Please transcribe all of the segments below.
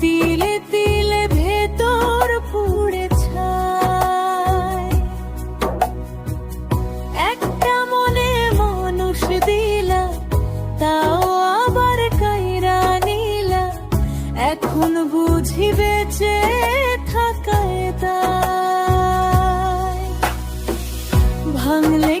তিলে তিলে ভেতর পুড়ে একটা মনে মানুষ দিলা, তাও আবার কাইরা নিলা। এখন বুঝি বেঁচে থাকায় দায় ভাঙলে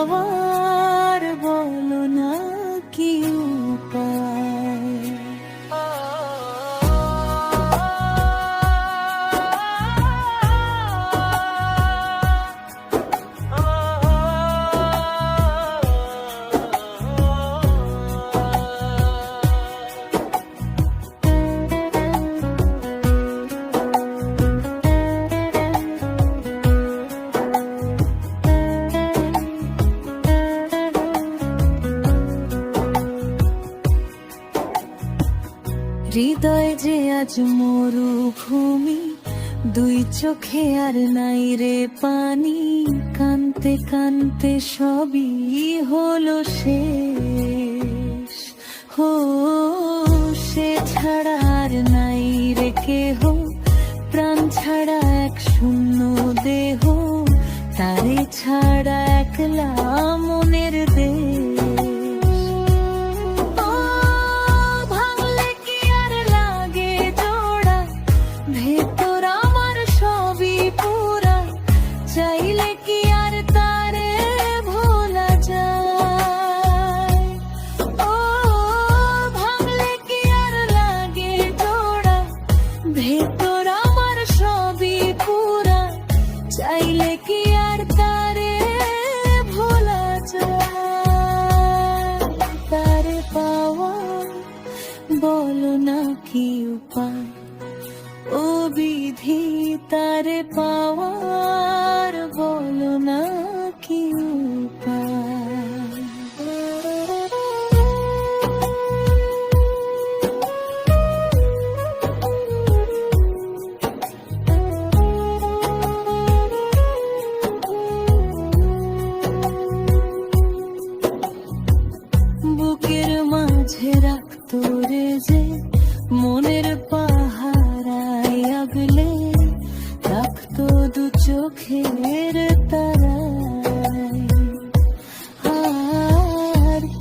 হৃদয় যে আজ মরুভূমি, দুই চোখে আর নাই রে পানি। কানতে কানতে সবই হলো শেষ। হো, সে ছাড়া আর নাই রে কেহ। প্রাণ ছাড়া এক শূন্য দেহ, তারে ছাড়া একলা বলো না কি উপায়? ও বিধি তারে পাওয়ার রাখতো যে মনের দু চোখের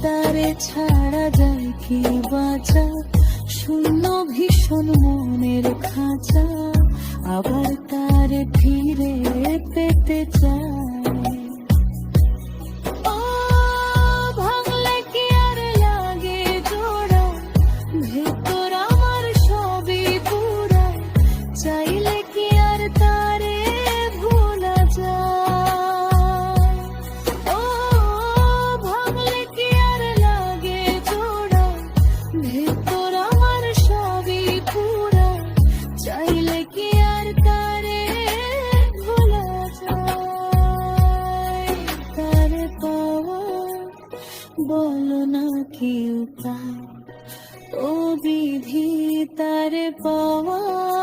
তারে ছাড়া বাঁচা? ভীষণ মনের খাঁচা, আবার তারে ফিরে পেতে চায়। ও বিধি তার পাওয়া